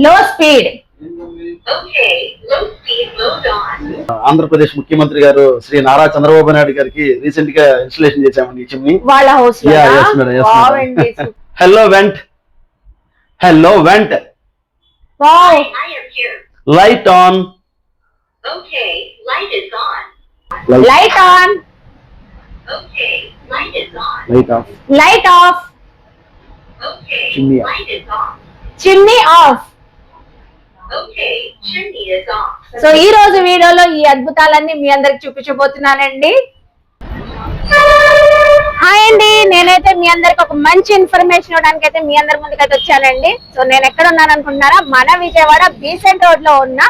లో స్పీడ్ ఆంధ్రప్రదేశ్ ముఖ్యమంత్రి గారు శ్రీ నారా చంద్రబాబు నాయుడు గారికి రీసెంట్గా ఇన్స్టలేషన్ చేశామండి chimney hello vent hello vent light on light on light off light off chimney off so ఈ రోజు వీడియోలో ఈ అద్భుతాలన్నీ మీ అందరికి చూపించబోతున్నానండి. హాయ్ అండి నేనైతే మీ అందరికి ఒక మంచి ఇన్ఫర్మేషన్ ఇవ్వడానికి అయితే మీ అందరి ముందుకైతే వచ్చానండి. సో నేను ఎక్కడ ఉన్నాను అనుకుంటున్నారా? మన విజయవాడ బీసెంట్ రోడ్లో ఉన్న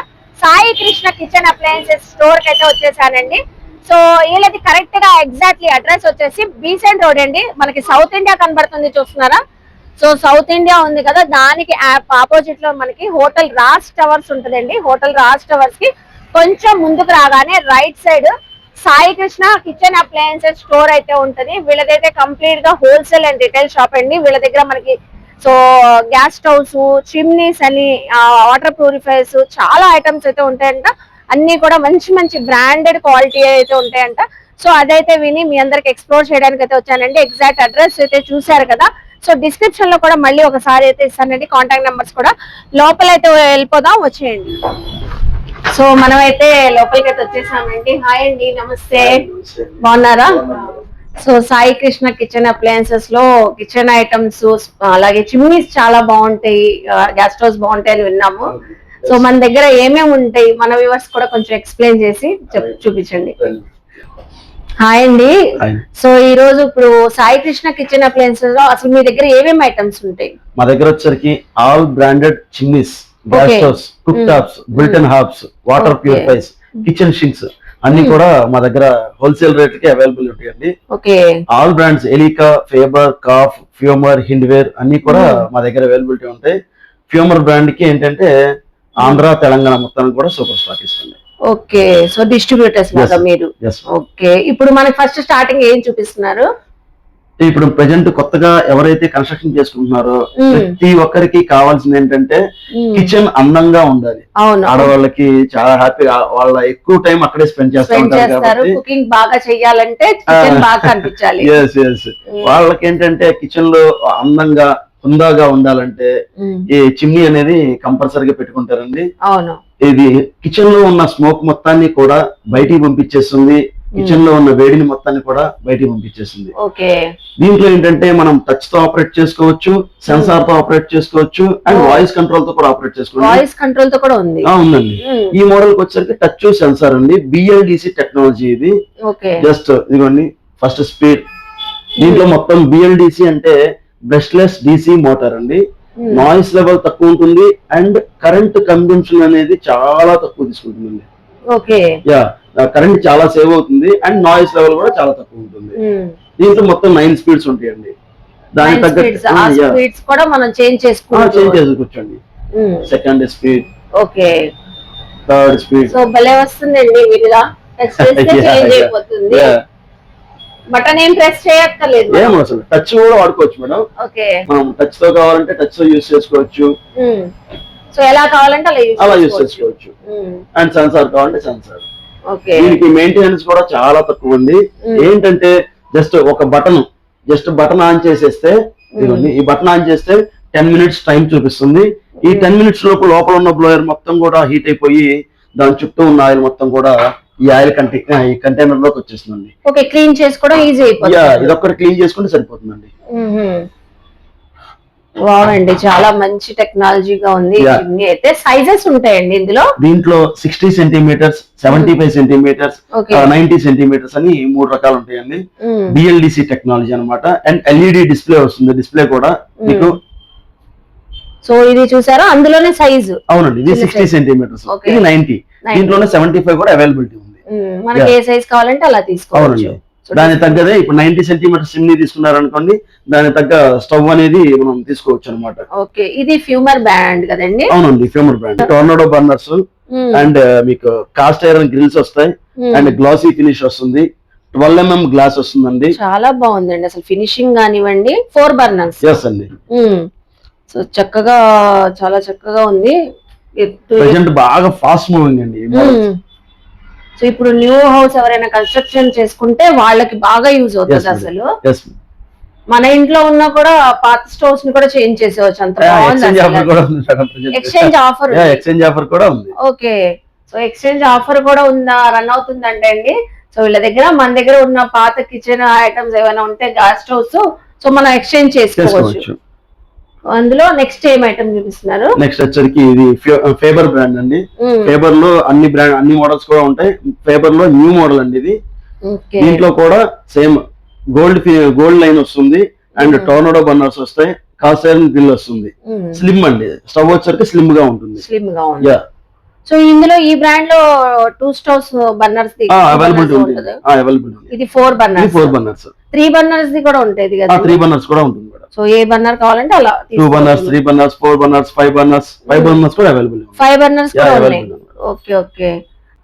సాయి కృష్ణ కిచెన్ అప్లయన్సెస్ స్టోర్కి అయితే వచ్చేసానండి. సో వీళ్ళది కరెక్ట్గా ఎగ్జాక్ట్లీ అడ్రస్ వచ్చేసి బీసెంట్ రోడ్ అండి. మనకి సౌత్ ఇండియా కనబడుతుంది చూస్తున్నారా? సో సౌత్ ఇండియా ఉంది కదా దానికి ఆపోజిట్లో మనకి హోటల్ రాజ్ టవర్స్ ఉంటుందండి. హోటల్ రాజ్ టవర్స్కి కొంచెం ముందుకు రాగానే right side Sai Krishna kitchen appliances store అయితే ఉంటది. వీళ్ళదైతే కంప్లీట్గా హోల్సేల్ అండ్ రిటైల్ షాప్ అండి. వీళ్ళ దగ్గర మనకి సో గ్యాస్ స్టవ్స్ చిమ్నీస్ అని వాటర్ ప్యూరిఫైర్స్ చాలా ఐటమ్స్ అయితే ఉంటాయంట. అన్ని కూడా మంచి మంచి బ్రాండెడ్ క్వాలిటీ అయితే ఉంటాయంట. సో అదైతే విని మీ అందరికి ఎక్స్ప్లోర్ చేయడానికి అయితే వచ్చానండి. ఎగ్జాక్ట్ అడ్రస్ అయితే చూశారు కదా. సో డిస్క్రిప్షన్లో కూడా మళ్ళీ ఒకసారి అయితే ఇస్తానండి. కాంటాక్ట్ నెంబర్స్ కూడా. లోపలైతే వెళ్ళిపోదాం వచ్చేయండి. సో మనం అయితే లోపలికి అయితే వచ్చేసామండి. హాయ్ అండి నమస్తే. బాగున్నారా? సో సాయి కృష్ణ కిచెన్ అప్లయన్సెస్లో కిచెన్ ఐటమ్స్ అలాగే చిమ్నీస్ చాలా బాగుంటాయి. గ్యాస్ స్టవ్స్ బాగుంటాయి అని విన్నాము. సో మన దగ్గర ఏమేమి ఉంటాయి? మన వ్యూవర్స్ కూడా కొంచెం ఎక్స్ప్లెయిన్ చేసి చెప్- చూపించండి. హాయ్ అండి. సో ఈ రోజు ఇప్పుడు సాయి కృష్ణ కిచెన్ అప్లయన్సెస్లో అసలు మీ దగ్గర ఏమేమి ఐటమ్స్ ఉంటాయి మా దగ్గర వచ్చరికి all branded chimneys gas. Stoves cook. Tops built-in hobs water. Purifiers kitchen sinks అన్ని కూడా మా దగ్గర హోల్సేల్ రేట్కి అవైలబుల్ ఉంటాయండి okay all brands Elica Faber Kaff Fumer Hindware అన్ని కూడా. మా దగ్గర అవైలబిలిటీ ఉంటాయి ఫ్యూమర్ బ్రాండ్కి ఏంటంటే ఆంధ్ర తెలంగాణ మొత్తానికి కూడా సూపర్ స్టాక్ ఇస్తుంది ఓకే సో డిస్ట్రిబ్యూటర్స్ లాగా. మీరు ఓకే ఇప్పుడు మనకి ఫస్ట్ స్టార్టింగ్ ఏం చూపిస్తున్నారు ఇప్పుడు ప్రజెంట్ కొత్తగా ఎవరైతే కన్స్ట్రక్షన్ చేసుకుంటున్నారో. ప్రతి ఒక్కరికి కావాల్సింది ఏంటంటే. కిచెన్ అందంగా ఉండాలి ఆడవాళ్ళకి చాలా హ్యాపీగా వాళ్ళ ఎక్కువ టైం అక్కడే స్పెండ్ చేస్తూ ఉంటారు కాబట్టి కుకింగ్ బాగా చెయ్యాలంటే. బాగా కనిపించాలి. వాళ్ళకి ఏంటంటే కిచెన్లో అందంగా హుందాగా ఉండాలంటే. ఈ చిమ్నీ అనేది కంపల్సరీగా పెట్టుకుంటారండి అవును ఇది కిచెన్లో ఉన్న స్మోక్ మొత్తాన్ని కూడా బయటికి పంపించేస్తుంది. కిచెన్లో ఉన్న వేడిని మొత్తాన్ని కూడా బయటికి పంపించేస్తుంది. దీంట్లో ఏంటంటే మనం టచ్తో ఆపరేట్ చేసుకోవచ్చు సెన్సార్తో ఆపరేట్ చేసుకోవచ్చు అండ్. వాయిస్ కంట్రోల్తో కూడా ఆపరేట్ చేసుకోవచ్చు. వాయిస్ కంట్రోల్తో కూడా ఉంది. ఆ, ఉందండి. మ్మ్. ఈ మోడల్కి వచ్చరికి టచ్ సెన్సార్ అండి. బిఎల్డిసి టెక్నాలజీ ఇది. జస్ట్ ఇదిగోండి ఫస్ట్ స్పీడ్ దీంట్లో మొత్తం బిఎల్డిసి అంటే బ్రష్లెస్ డిసి మోటార్ అండి. నాయిస్ లెవెల్ తక్కువ ఉంటుంది అండ్ కరెంట్ కన్జంప్షన్ అనేది చాలా తక్కువ తీసుకుంటుందండి. ఓకే. యా కరెంట్ చాలా సేవ్ అవుతుంది అండ్ నాయిస్ లెవెల్ కూడా చాలా తక్కువ ఉంటుంది. మ్మ్. దీంట్లో మొత్తం నైన్ స్పీడ్స్ ఉంటాయండి. ఆ తగ్గట్టు స్పీడ్స్ కూడా మనం చేంజ్ చేంజ్ చేసుకోవచ్చు చేసుకోవచ్చండి మ్మ్. Second speed okay. Third speed so భలే వస్తుందండి వీలుగా చేంజ్. అయిపోతుంది. బటన్ ఏం ప్రెస్ చేయక్కర్లేదు ఏం అసలు టచ్ కూడా వాడుకోవచ్చు మేడం. ఓకే. మనం టచ్తో కావాలంటే టచ్తో యూస్ చేసుకోవచ్చు. సో ఎలా కావాలంటే అలా యూస్ అలా యూస్ చేసుకోవచ్చు. అండ్ సెన్సార్ కావాలంటే సెన్సార్. ఓకే. దీనికి మెయింటెనెన్స్ కూడా చాలా తక్కువ ఉంది. ఏంటంటే జస్ట్ ఒక బటన్ జస్ట్ బటన్ ఆన్ చేసేస్తే ఈ బటన్ ఆన్ చేస్తే టెన్ మినిట్స్ టైం చూపిస్తుంది. ఈ టెన్ మినిట్స్ లోపు లోపల ఉన్న బ్లోయర్ మొత్తం కూడా హీట్ అయిపోయి దాని చుట్టూ ఉన్న ఆయిల్ మొత్తం కూడా ఈ ఆయిల్ కంటే ఈ కంటైనర్లోకి వచ్చేస్తుందండి. ఓకే క్లీన్ చేసుకోవడం ఈజీ అయిపోతుంది. ఇదొక్కటి క్లీన్ చేసుకుంటే సరిపోతుందండి. వావండి చాలా మంచి టెక్నాలజీగా ఉంది అయితే సైజెస్ ఉంటాయండి ఇందులో? దీంట్లో sixty centimetres seventy five centimetres ninety centimetres అని మూడు రకాలు ఉంటాయండి. బిఎల్డిసి టెక్నాలజీ అన్నమాట. అండ్ ఎల్ఈడి డిస్ప్లే వస్తుంది డిస్ప్లే కూడా మీకు. సో ఇది చూసారా? అందులోనే సైజు అవునండి ఇది సిక్స్టీ. సెంటీమీటర్స్. ఇది నైన్టీ 90. దీంట్లోనే సెవెంటీ ఫైవ్ కూడా అవైలబిలిటీ ఉంది. మనకి ఏ సైజ్ కావాలంటే అలా తీసుకోవచ్చు. దాని తగ్గదే ఇప్పుడు నైన్టీ సెంటీమీటర్స్ చిమ్నీ తీసుకున్నారనుకోండి దాని తగ్గ స్టవ్ అనేది మనం తీసుకోవచ్చు అనమాట ఓకే. ఇది ఫ్యూమర్ బ్యాండ్ కదండి? అవునండి Faber brand. Tornado burners. And మీకు కాస్ట్ ఐరన్ గ్రిల్స్ వస్తాయి. అండ్ గ్లాసీ ఫినిష్ వస్తుంది. ట్వెల్వ్ ఎంఎం గ్లాస్ వస్తుందండి. చాలా బాగుందండి. అసలు ఫినిషింగ్ కానివ్వండి ఫోర్ బర్నర్స్ ఎస్ అండి. సో చక్కగా చాలా చక్కగా ఉంది. ప్రజెంట్ బాగా ఫాస్ట్ మూవింగ్ అండి. సో ఇప్పుడు న్యూ హౌస్ ఎవరైనా కన్స్ట్రక్షన్ చేసుకుంటే వాళ్ళకి బాగా యూజ్ అవుతుంది. అసలు. మన ఇంట్లో ఉన్న కూడా పాత స్టోర్స్ని కూడా చేంజ్ చేసేవచ్చు అంత ఎక్స్చేంజ్ ఆఫర్. ఎక్స్చేంజ్ ఆఫర్ కూడా ఉంది ఓకే సో ఎక్స్చేంజ్ ఆఫర్ కూడా ఉందా. రన్ అవుతుందంటే అండి. సో వీళ్ళ దగ్గర మన దగ్గర ఉన్న పాత కిచెన్ ఐటమ్స్ ఏమైనా ఉంటే గ్యాస్ స్టవ్స్ సో మనం ఎక్స్చేంజ్ చేసుకోవచ్చు. అందులో నెక్స్ట్ ఏం ఐటమ్ చూపిస్తున్నారు? నెక్స్ట్ వచ్చరికి ఇది ఫేబర్ బ్రాండ్ అండి. మ్మ్. ఫేబర్లో అన్ని బ్రాండ్ అన్ని మోడల్స్ కూడా ఉంటాయి. ఫేబర్లో న్యూ మోడల్ అండి ఇది. దీంట్లో కూడా సేమ్ గోల్డ్ గోల్డ్ లైన్ వస్తుంది అండ్. టోర్నడో బర్నర్స్ వస్తాయి. కాసైరన్ గ్రిల్ వస్తుంది. స్లిమ్ అండి. స్టవ్ వచ్చరికి స్లిమ్గా ఉంటుంది. స్లిమ్గా యా సో ఇందులో ఈ బ్రాండ్లో టూ స్టవ్స్ బర్నర్స్ అవైలబిలిటీ ఉంటుంది. అవైలబిలిటీ ఉంది. ఇది ఫోర్ ఇది burners four burners three burners the కూడా ఉంటుంది కదా త్రీ బర్నర్స్ కూడా ఉంటుంది సో ఏ బర్నర్ కావాలంటే అలా two burners three burners four burners five burners five. Burners కూడా అవైలబుల్ ఫైవ్ బర్నర్స్ కూడా ఉన్నాయి. ఓకే ఓకే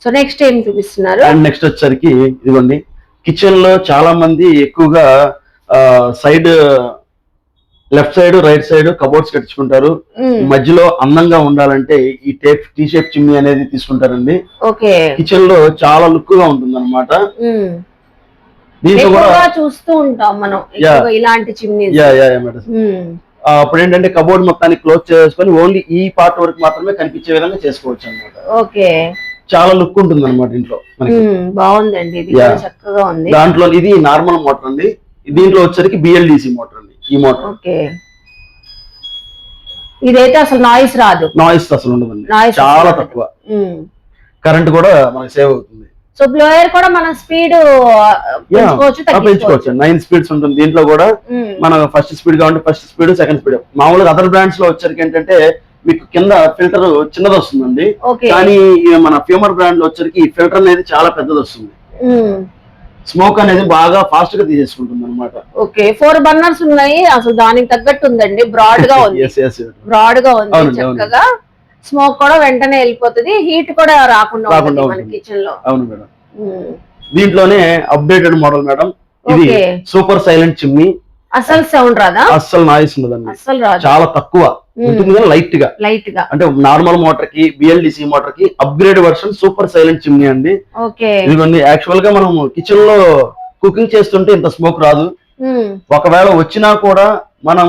సో నెక్స్ట్ ఏం చూపిస్తున్నారు? అండ్ నెక్స్ట్ వచ్చరికి ఇదిగోండి కిచెన్లో చాలా మంది ఎక్కువగా side left side right side cupboards కట్టించుకుంటారు. మ్మ్. మధ్యలో అందంగా ఉండాలంటే ఈ టేప్ టీ షేప్ చిమ్నీ అనేది తీసుకుంటారండి. కిచెన్లో చాలా లుక్గా ఉంటుంది అనమాట మ్మ్. దీంట్లో కూడా ఎక్కువగా చూస్తూ ఉంటాం మనం ఇలాంటి చిమ్నీ అప్పుడు ఏంటంటే కబోర్డ్ మొత్తాన్ని క్లోజ్ చేసుకొని ఓన్లీ ఈ పార్ట్ వరకు మాత్రమే కనిపించే విధంగా చేసుకోవచ్చు అనమాట ఓకే. చాలా లుక్ ఉంటుంది అనమాట ఇంట్లో మ్మ్. బాగుందండి చక్కగా ఉంది. దాంట్లో ఇది నార్మల్ మోటార్ అండి. దీంట్లో వచ్చరికి బిఎల్డిసి మోటార్ అండి ఈ మోటార్ ఓకే. ఇదైతే అసలు నాయిస్ రాదు. నాయిస్ అసలు ఉండదండి. చాలా తక్కువ. కరెంట్ కూడా మనకి సేవ్ అవుతుంది. సో బ్లోయర్ కూడా మనం స్పీడ్ పెంచుకోవచ్చు నైన్ స్పీడ్స్ ఉంటుంది. దీంట్లో కూడా. మన ఫస్ట్ స్పీడ్ కావాలంటే ఫస్ట్ స్పీడ్ సెకండ్ స్పీడ్ మామూలుగా అదర్ బ్రాండ్స్లో వచ్చరికి ఏంటంటే మీకు కింద ఫిల్టర్ చిన్నది వస్తుందండి. కానీ మన ఫ్యూమర్ బ్రాండ్లో వచ్చరికి ఈ ఫిల్టర్ అనేది చాలా పెద్దది వస్తుంది. స్మోక్ అనేది బాగా ఫాస్ట్గా తీసేసుకుంటుంది అనమాట ఓకే. ఫోర్ బర్నర్స్ ఉన్నాయి. అసలు దానికి తగ్గట్టు ఉందండి బ్రాడ్గా ఉంది. బ్రాడ్గా ఉంది. చక్కగా స్మోక్ కూడా వెంటనే వెళ్ళిపోతుంది హీట్ కూడా రాకుండా మన. కిచెన్లో. అవును మేడం. దీంట్లోనే అప్డేటెడ్ మోడల్ మేడం ఇది. Super silent chimney. అసలు సౌండ్ రాదా? అస్సలు నాయిస్ ఉండదండి అసలు రాదు. చాలా తక్కువ. ఉంటుంది కానీ లైట్గా లైట్గా అంటే నార్మల్ మోటార్కి BLDC మోటార్కి upgrade version super silent chimney అండి. ఇదిగోండి యాక్చువల్గా మనం కిచెన్లో కుకింగ్ చేస్తుంటే ఇంత స్మోక్ రాదు. ఒకవేళ వచ్చినా కూడా మనం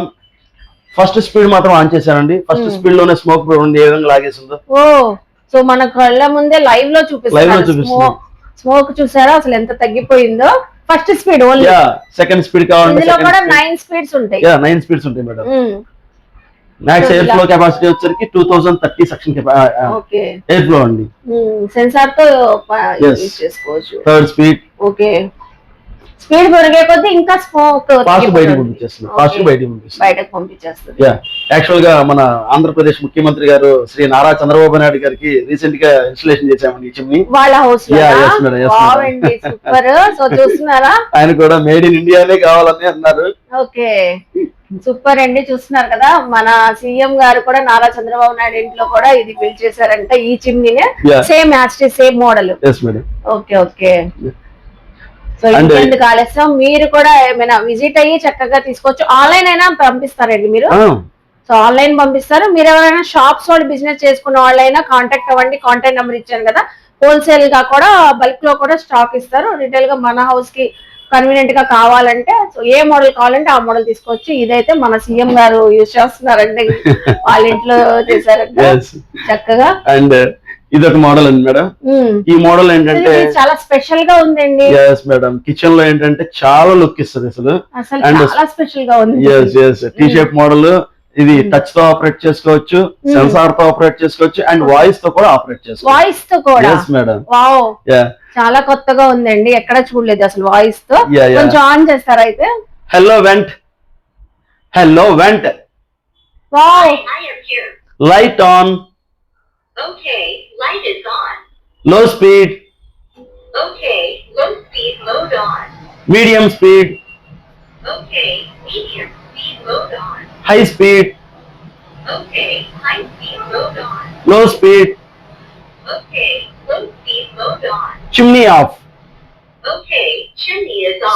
ఫస్ట్ స్పీడ్ మాత్రం ఆన్ చేశానండి. First Hmm. స్పీడ్లోనే స్మోక్ ఏ విధంగా లాగేసిందో. ఓ సో మన కళ్ళ ముందే లైవ్లో Live లో చూపిస్తుంది. స్మోక్ స్మోక్ చూసారా? అసలు ఎంత తగ్గిపోయిందో. First speed only. Yeah second speed కావాలంటే ఇందులో కూడా సెకండ్ నైన్ స్పీడ్స్ ఉంటాయి. యా నైన్ స్పీడ్స్ ఉంటాయి madam. Max air flow capacity వచ్చరికి two thousand thirty section okay. Air flow అండి సెన్సార్తో ప- Yes. యూజ్ చేసుకోవచ్చు. థర్డ్ స్పీడ్ ఓకే స్పీడ్ పెరిగే కొద్దీ ఇంకా స్మోక్ ఫాస్ట్ బయటకు పంపించేస్తుంది ఫాస్ట్ బయటకు పంపిస్తుంది. బయటకు పంపించేస్తుంది. యా యాక్చువల్గా మన ఆంధ్రప్రదేశ్ ముఖ్యమంత్రి గారు శ్రీ నారా చంద్రబాబు నాయుడు గారికి రీసెంట్గా ఇన్స్టలేషన్ చేశామండి ఈ చిమ్ని వాళ్ళ హౌస్ సూపర్ సో చూస్తున్నారా? ఆయన కూడా మేడ్ ఇన్ ఇండియానే కావాలని అన్నారు. ఓకే. సూపర్ అండి చూస్తున్నారు కదా. మన సీఎం గారు కూడా నారా చంద్రబాబు నాయుడు ఇంట్లో కూడా ఇది బిల్డ్ చేశారంట ఈ చిమ్నీనే. Same as same model okay okay so And- ఇంకెందుకు ఆలస్యం? మీరు కూడా ఏమైనా విజిట్ అయ్యి చక్కగా తీసుకోవచ్చు. ఆన్లైన్ అయినా పంపిస్తారండి మీరు. సో ఆన్లైన్ పంపిస్తారు. మీరు ఎవరైనా షాప్స్ వాళ్ళు బిజినెస్ చేసుకున్న వాళ్ళైనా కాంటాక్ట్ అవ్వండి. కాంటాక్ట్ నెంబర్ ఇచ్చాను కదా. హోల్సేల్గా కూడా బల్క్లో కూడా స్టాక్ ఇస్తారు. రిటైల్గా మన హౌస్కి కన్వీనియంట్గా కావాలంటే సో ఏ మోడల్ కావాలంటే ఆ మోడల్ తీసుకోవచ్చు. ఇదైతే మన సీఎం గారు యూజ్ చేస్తున్నారండి. వాళ్ళ ఇంట్లో చేశారంట. చక్కగా. అండ్ ఇది ఒక మోడల్ అండి మేడం. ఈ మోడల్ ఏంటంటే చాలా స్పెషల్గా ఉందండి. ఎస్ మేడం కిచెన్లో ఏంటంటే చాలా లుక్ ఇస్తుంది అసలు. చాలా స్పెషల్గా ఉంది. Yes yes T shape model ఇది టచ్తో ఆపరేట్ చేసుకోవచ్చు సెన్సార్తో ఆపరేట్ చేసుకోవచ్చు అండ్ వాయిస్తో కూడా ఆపరేట్ చేసుకోవచ్చు. వాయిస్తో కూడా? ఎస్ మేడం చాలా కొత్తగా ఉందండి. ఎక్కడ చూడలేదు అసలు వాయిస్తో. కొంచెం ఆన్ చేస్తారా అయితే? Hello vent hello vent. Light on Okay, Light is on. Low speed. Okay, low speed mode on. Medium speed. Okay, medium speed mode on. High speed. Okay, high speed mode on. Low speed. Okay, low speed mode on. Chimney off.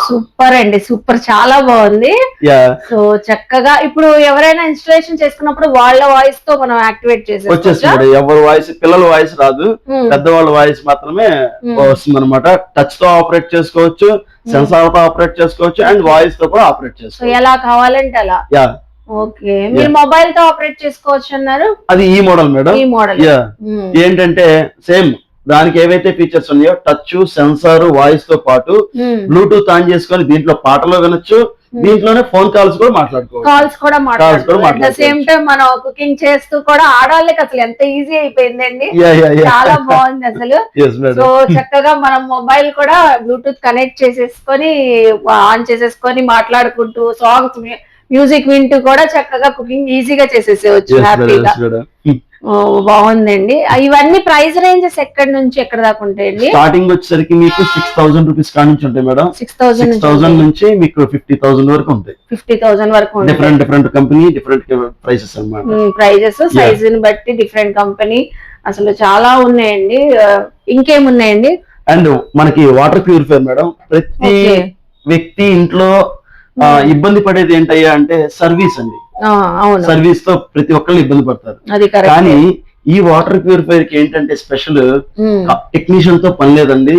Super అండి super చాలా బాగుంది. Yeah so చక్కగా ఇప్పుడు ఎవరైనా installation చేసుకున్నప్పుడు వాళ్ళ వాయిస్తో మనం activate చేసేసుకోవచ్చా? వచ్చేస్తుంది ఎవరి వాయిస్ పిల్లల వాయిస్ రాదు. Hmm. పెద్దవాళ్ళ వాయిస్ మాత్రమే Hmm. వస్తుంది అనమాట టచ్తో ఆపరేట్ చేసుకోవచ్చు సెన్సార్తో ఆపరేట్ చేసుకోవచ్చు అండ్ వాయిస్తో కూడా ఆపరేట్ సో చేసుకోవచ్చు. ఎలా కావాలంటే అలా? యా ఓకే మీరు మొబైల్తో ఆపరేట్ చేసుకోవచ్చు అన్నారు? అది ఈ మోడల్ మేడం. ఈ మోడల్ యా ఏంటంటే సేమ్ దానికి ఏవైతే ఫీచర్స్ ఉన్నాయో టచ్ సెన్సార్ వాయిస్తో పాటు బ్లూటూత్ ఆన్ చేసుకొని దీంట్లో పాటలు వినొచ్చు. దీంట్లోనే ఫోన్ కాల్స్ కూడా మాట్లాడుకోవచ్చు. కాల్స్ కూడా మాట్లాడుకోవచ్చు. సేమ్ టైం మనం కుకింగ్ చేస్తూ కూడా ఆడవాళ్ళకి అసలు. ఎంత ఈజీ అయిపోయిందండి. చాలా బాగుంది అసలు. సో చక్కగా మనం మొబైల్ కూడా బ్లూటూత్ కనెక్ట్ చేసేసుకొని ఆన్ చేసేసుకొని మాట్లాడుకుంటూ సాంగ్స్ మ్యూజిక్ వింటూ కూడా చక్కగా కుకింగ్ ఈజీగా చేసేసేవచ్చు హ్యాపీగా బాగుందండి. ఇవన్నీ ప్రైస్ రేంజెస్ ఎక్కడి నుంచి ఎక్కడ దాకా ఉంటాయండి? స్టార్టింగ్ వచ్చేసరికి మీకు సిక్స్ థౌసండ్ రూపీస్ కాడ నుంచి ఉంటాయి మేడం. సిక్స్ థౌసండ్ నుంచి మీకు ఫిఫ్టీ థౌసండ్ వరకు ఉంటాయి. ఫిఫ్టీ థౌసండ్ వరకు different different company different prices అన్నమాట. ప్రైజెస్ సైజ్ని బట్టి డిఫరెంట్ కంపెనీ అసలు చాలా ఉన్నాయండి. ఇంకేమున్నాయండి? అండ్ మనకి వాటర్ ప్యూరిఫైర్ మేడం ప్రతి. వ్యక్తి ఇంట్లో ఇబ్బంది పడేది ఏంటయ్యా అంటే సర్వీస్ అండి. సర్వీస్తో ప్రతి ఒక్కళ్ళు ఇబ్బంది పడతారు. కానీ ఈ వాటర్ ప్యూరిఫైర్కి ఏంటంటే స్పెషల్ టెక్నీషియన్తో పని లేదండి.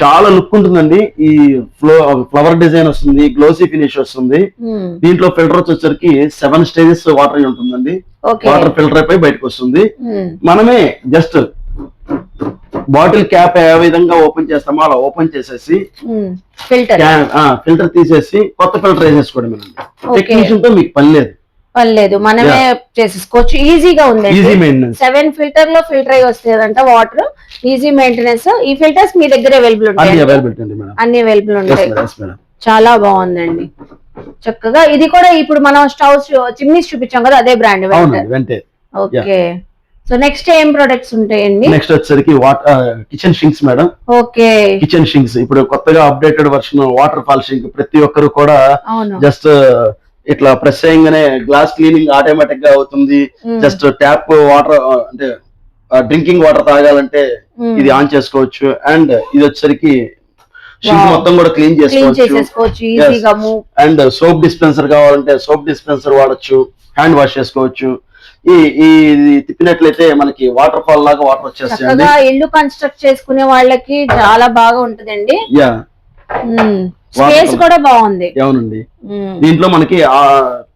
చాలా లుక్ ఉంటుందండి. ఈ ఫ్లో ఫ్లవర్ డిజైన్ వస్తుంది గ్లోసీ ఫినిష్ వస్తుంది. దీంట్లో ఫిల్టర్ వచ్చేసరికి సెవెన్ స్టేజెస్ వాటర్ ఉంటుందండి. వాటర్ ఫిల్టర్ అయిపోయి బయటకు వస్తుంది. మనమే జస్ట్ బాటిల్ క్యాప్ ఏ విధంగా ఓపెన్ చేస్తామో అలా ఓపెన్ చేసేసి ఫిల్టర్. ఫిల్టర్ తీసేసి కొత్త ఫిల్టర్ వేసేసుకోవడం. టెక్నీషియన్తో మీకు పని లేదు. పర్లేదు మనమే చేసేసుకోవచ్చు. ఈజీగా ఉంది సెవెన్ ఫిల్టర్లో ఫిల్టర్ అయ్యి వస్తుందంట వాటర్ ఈజీ మెయింటెనెన్స్ ఈ ఫిల్టర్స్ మీ దగ్గర అవైలబుల్ ఉంటాయి అన్ని అవైలబుల్ ఉంటాయి. చాలా బాగుందండి. చక్కగా ఇది కూడా ఇప్పుడు మనం స్టవ్ చిమ్నీస్ చూపించాం కదా అదే బ్రాండ్ ఓకే సో నెక్స్ట్ ఏం ప్రొడక్ట్స్ ఉంటాయండి? నెక్స్ట్ వచ్చేసరికి water kitchen sinks madam okay kitchen sinks ఇప్పుడు కొత్తగా updated version water fall sink ప్రతి ఒక్కరు కూడా జస్ట్ ఇట్లా ప్రెస్ చేయగానే గ్లాస్ క్లీనింగ్ ఆటోమేటిక్గా అవుతుంది. జస్ట్ ట్యాప్ వాటర్ అంటే డ్రింకింగ్ వాటర్ తాగాలంటే. ఇది ఆన్ చేసుకోవచ్చు. అండ్ ఇది వచ్చేసరికి షింక్. మొత్తం కూడా క్లీన్ చేసుకోవచ్చు. అండ్ సోప్ డిస్పెన్సర్ కావాలంటే సోప్ డిస్పెన్సర్ వాడచ్చు హ్యాండ్ వాష్ చేసుకోవచ్చు. ఈ ఈ ఇది తిప్పినట్లయితే మనకి వాటర్ ఫాల్ లాగా వాటర్ చక్కగా ఇల్లు కన్స్ట్రక్ట్ చేసుకునే వాళ్ళకి చాలా బాగా ఉంటదండి. Yeah space. కూడా బాగుంది. అవునండి. దీంట్లో మనకి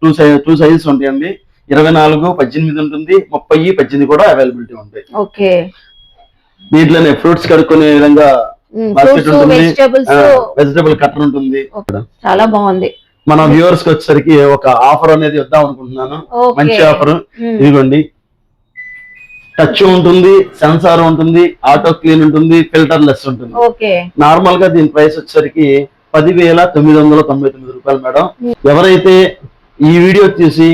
టూ సైజ్ టూ సైజెస్ ఉంటాయండి. ఇరవై నాలుగు పద్దెనిమిది ఉంటుంది. ముప్పై పద్దెనిమిది కూడా అవైలబిలిటీ ఉంటాయి. ఓకే. దీంట్లోనే ఫ్రూట్స్ కడుక్కునే విధంగా వెజిటబుల్ కట్టర్ ఉంటుంది. చాలా బాగుంది. మన వ్యూవర్స్కి వచ్చేసరికి ఒక ఆఫర్ అనేది ఇద్దాం అనుకుంటున్నాను. మంచి ఆఫర్. ఇదిగోండి. టచ్ ఉంటుంది సెన్సార్ ఉంటుంది ఆటో క్లీన్ ఉంటుంది ఫిల్టర్ లెస్ ఉంటుంది నార్మల్గా దీని ప్రైస్ వచ్చేసరికి పదివేల తొమ్మిది వందల తొంభై తొమ్మిది రూపాయలు మేడం. ఎవరైతే ఈ వీడియో చూసి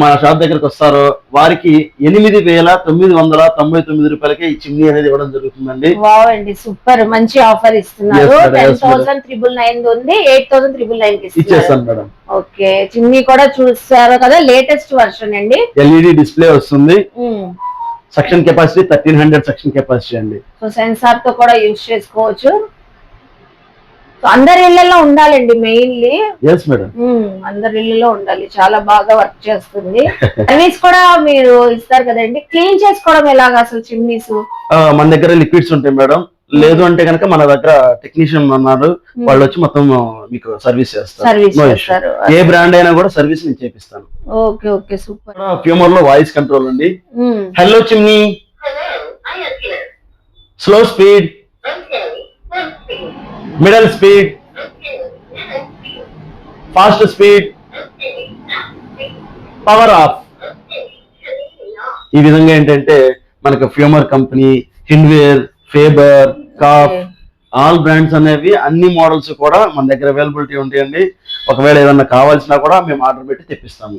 మా షాప్ దగ్గరకు వస్తారో వారికి ఎనిమిది వేల తొమ్మిది వందల తొంభై తొమ్మిది రూపాయలకే ఈ చిమ్నీ అనేది ఇవ్వడం జరుగుతుందండి. వావ్ అండి సూపర్. మంచి ఆఫర్ ఇస్తున్నారు. టెన్. థౌసండ్ త్రిబుల్ నైన్ ఉంది ఎయిట్ థౌసండ్ త్రిబుల్ నైన్ ఇచ్చేస్తాను మేడం. ఓకే. చిమ్నీ కూడా చూసారు కదా లేటెస్ట్ వర్షన్ అండి. ఎల్ఈడి డిస్ప్లే వస్తుంది. Section capacity thirteen hundred section capacity అండి. సో సెన్సార్తో కూడా యూజ్ చేసుకోవచ్చు. అందరి ఇళ్ళలో ఉండాలండి మెయిన్లీ. అందరి ఇళ్ళలో ఉండాలి. చాలా బాగా వర్క్ చేస్తుంది. సర్వీస్ కూడా మీరు ఇస్తారు కదండి. క్లీన్ చేసుకోవడం ఎలాగా అసలు చిమ్నీస్? మన దగ్గర లిక్విడ్స్ ఉంటాయి మేడం లేదు అంటే కనుక మన దగ్గర టెక్నీషియన్ ఉన్నారు. వాళ్ళు వచ్చి మొత్తం మీకు సర్వీస్ చేస్తారు. ఏ బ్రాండ్ అయినా కూడా సర్వీస్ నేను చేపిస్తాను. Okay okay super. ఫ్యూమర్లో voice control అండి. Hello chimney. Slow speed Okay, slow speed. Middle speed. Fast speed. Power off. ఈ విధంగా ఏంటంటే మనకు ఫ్యూమర్ company Hindware Faber Kaff. All brands అనేవి అన్ని మోడల్స్ కూడా మన దగ్గర అవైలబిలిటీ ఉంటాయండి ఒకవేళ ఏదన్నా కావాల్సినా కూడా మేము ఆర్డర్ పెట్టి తెప్పిస్తాము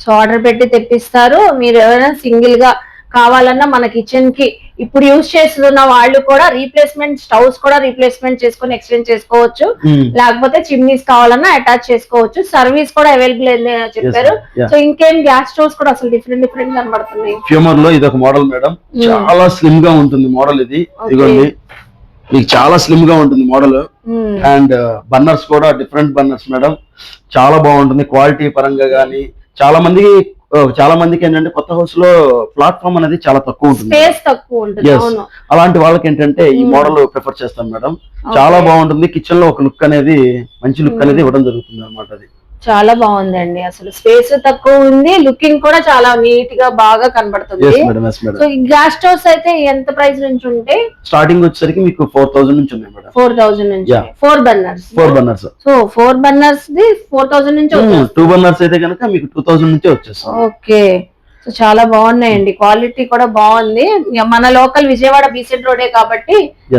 సో ఆర్డర్ పెట్టి తెప్పిస్తారు మీరు ఎవరైనా సింగిల్గా కావాలన్నా మన కిచెన్కి ఇప్పుడు యూజ్ చేస్తున్న వాళ్ళు కూడా రీప్లేస్మెంట్ స్టవ్స్ కూడా రీప్లేస్మెంట్ చేసుకొని ఎక్స్చేంజ్ చేసుకోవచ్చు. Hmm. లేకపోతే చిమ్నీస్ కావాలన్నా అటాచ్ చేసుకోవచ్చు. సర్వీస్ కూడా అవైలబుల్ అని చెప్పారు. సో ఇంకేం గ్యాస్ స్టవ్స్ కూడా అసలు డిఫరెంట్ డిఫరెంట్ కనబడుతున్నాయి. ఫ్యూమర్లో ఇది ఒక మోడల్ మేడం Hmm. చాలా స్లిమ్గా ఉంటుంది మోడల్ ఇది. ఇదిగోండి. మీకు చాలా స్లిమ్గా ఉంటుంది మోడల్. అండ్ బన్నర్స్ కూడా డిఫరెంట్ బన్నర్స్ మేడం చాలా బాగుంటుంది. క్వాలిటీ పరంగా గానీ చాలా మందికి చాలా మందికి ఏంటంటే కొత్త హౌస్లో ప్లాట్ఫామ్ అనేది చాలా తక్కువ ఉంటుంది. అలాంటి వాళ్ళకి ఏంటంటే ఈ Hmm. మోడల్ ప్రిఫర్ చేస్తాం మేడం. చాలా బాగుంటుంది కిచెన్లో ఒక లుక్ అనేది మంచి లుక్ Hmm. అనేది ఇవ్వడం జరుగుతుంది అనమాట అది. చాలా బాగుందండి అసలు. స్పేస్ తక్కువ ఉంది లుకింగ్ కూడా చాలా నీట్గా బాగా కనబడుతుంది. సో ఈ గ్యాస్ స్టవ్స్ అయితే ఎంత ప్రైస్ నుంచి ఉంటాయి స్టార్టింగ్ వచ్చేసరికి మీకు ఫోర్ థౌసండ్ నుంచి ఉన్నాయి మేడం ఫోర్ థౌసండ్ నుంచి. Four burners four burners so four burners the four thousand నుంచి. టూ బర్నర్స్ అయితే కనుక మీకు టూ థౌసండ్ నుంచి వచ్చేస్తుంది. ఓకే సో చాలా బాగున్నాయండి. క్వాలిటీ కూడా బాగుంది. మన లోకల్ విజయవాడ బీసెంట్ రోడే కాబట్టి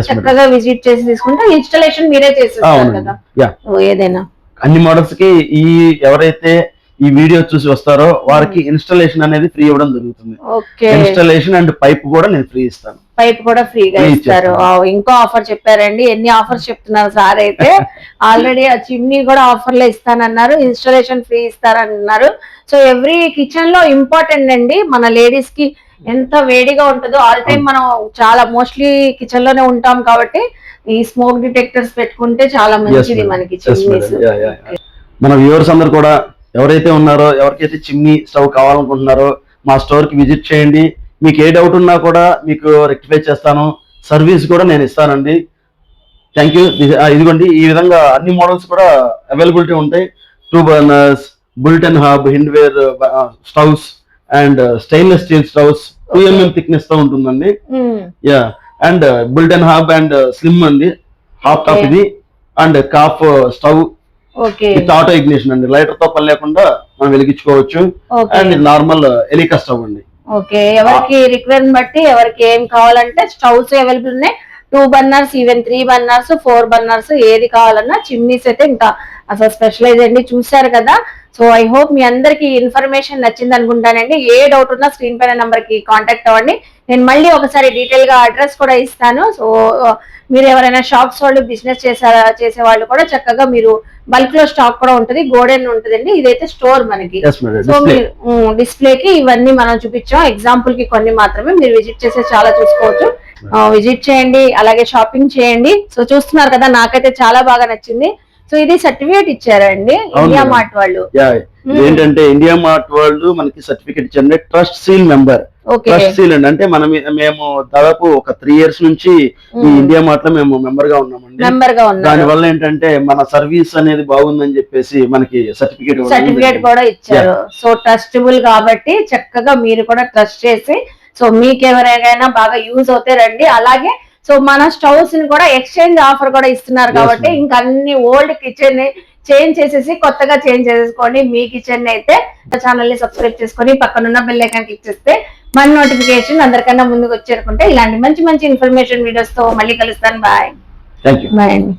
చక్కగా విజిట్ చేసి తీసుకుంటే ఇన్స్టలేషన్ మీరే చేసేస్తారు కదా. ఏదైనా. అన్ని మోడల్స్కి ఈ ఎవరైతే ఈ వీడియో చూసి వస్తారో వారికి ఇన్స్టాలేషన్ అనేది ఫ్రీ ఇవ్వడం జరుగుతుంది. ఓకే. ఇన్స్టాలేషన్ అండ్ పైప్ కూడా నేను ఫ్రీ ఇస్తాను. పైప్ కూడా ఫ్రీగా ఇస్తారు. ఇంకో ఆఫర్ చెప్పారండి. ఎన్ని ఆఫర్స్ చెప్తున్నారు సార్ అయితే? ఆల్రెడీ ఆ చిమ్నీ కూడా ఆఫర్లో ఇస్తానన్నారు. ఇన్స్టాలేషన్ ఫ్రీ ఇస్తారన్నారు. సో ఎవ్రీ కిచెన్లో ఇంపార్టెంట్ అండి. మన లేడీస్కి ఎంత వేడిగా ఉంటుందో. ఆల్ టైం మనం చాలా మోస్ట్లీ కిచెన్లోనే ఉంటాం కాబట్టి ఈ స్మోక్ డిటెక్టర్స్ పెట్టుకుంటే చాలా మంచిది. మనకి చిమ్నీస్. మన వ్యూవర్స్ అందరు కూడా ఎవరైతే ఉన్నారో ఎవరికైతే చిమ్నీ స్టవ్ కావాలనుకుంటున్నారో మా స్టోర్కి విజిట్ చేయండి. మీకు ఏ డౌట్ ఉన్నా కూడా మీకు రెక్టిఫై చేస్తాను. సర్వీస్ కూడా నేను ఇస్తానండి. థ్యాంక్ యూ ఇదిగోండి. ఈ విధంగా అన్ని మోడల్స్ కూడా అవైలబిలిటీ ఉంటాయి. Two burners built in hob Hindware stoves and stainless steel stoves two MM థిక్నెస్తో ఉంటుందండి. Yeah and built in hob and slim అండి. Half top. ఇది. And Kaff stove with auto ignition అండి. లైటర్తో పని లేకుండా మనం వెలిగించుకోవచ్చు. అండ్ నార్మల్ ఎలికా స్టవ్ అండి. ఓకే ఎవరికి రిక్వైర్మెంట్ బట్టి ఎవరికి ఏం కావాలంటే స్టవ్స్ అవైలబుల్ ఉన్నాయి. Two burners even three burners four burners ఏది కావాలన్నా చిమ్నీస్ అయితే ఇంకా అసలు స్పెషలైజ్ అండి. చూసారు కదా? సో ఐ హోప్ మీ అందరికి ఇన్ఫర్మేషన్ నచ్చింది అనుకుంటానండి. ఏ డౌట్ ఉన్నా స్క్రీన్ పైన నంబర్కి కాంటాక్ట్ అవ్వండి. నేను మళ్ళీ ఒకసారి డీటెయిల్గా అడ్రస్ కూడా ఇస్తాను. సో మీరు ఎవరైనా షాప్స్ వాళ్ళు బిజినెస్ చేసే చేసే వాళ్ళు కూడా చక్కగా మీరు బల్క్లో స్టాక్ కూడా ఉంటుంది. గోడెన్ ఉంటుందండి. ఇదైతే స్టోర్ మనకి. సో మీరు డిస్ప్లే కి ఇవన్నీ మనం చూపించాం. ఎగ్జాంపుల్కి కొన్ని మాత్రమే మీరు విజిట్ చేసే చాలా చూసుకోవచ్చు. విజిట్ చేయండి అలాగే షాపింగ్ చేయండి. సో చూస్తున్నారు కదా నాకైతే చాలా బాగా నచ్చింది. సో ఇది సర్టిఫికేట్ ఇచ్చారండి ఇండియా. మార్ట్ వాళ్ళు. ఏంటంటే ఇండియా మార్ట్ వాళ్ళు మనకి సర్టిఫికేట్ ఇచ్చారంటే trust seal member trust seal అండి. అంటే మనం మేము దాదాపు ఒక త్రీ ఇయర్స్ నుంచి ఈ. ఇండియా మార్ట్లో మేము మెంబర్గా ఉన్నామండి. మెంబర్గా దాని ఉన్నారు. వల్ల ఏంటంటే మన సర్వీస్ అనేది బాగుందని చెప్పేసి మనకి సర్టిఫికేట్ సర్టిఫికేట్ కూడా ఇచ్చారు. సో ట్రస్టబుల్ కాబట్టి చక్కగా మీరు కూడా ట్రస్ట్ చేసి సో మీకు ఎవరైనా బాగా యూజ్ అవుతే రండి. అలాగే సో మన స్టవ్స్ని కూడా ఎక్స్చేంజ్ ఆఫర్ కూడా ఇస్తున్నారు కాబట్టి. ఇంకా అన్ని ఓల్డ్ కిచెన్ని చేంజ్ చేసేసి కొత్తగా చేంజ్ చేసేసుకోండి. మీ కిచెన్ అయితే ఛానల్ని సబ్స్క్రైబ్ చేసుకొని పక్కనున్న బెల్ ఐకాన్ క్లిక్ చేస్తే మన నోటిఫికేషన్ అందరికన్నా ముందుకు వచ్చేరుకుంటే ఇలాంటి మంచి మంచి ఇన్ఫర్మేషన్ వీడియోస్తో మళ్ళీ కలుస్తాను. బాయ్. బాయ్ అండి.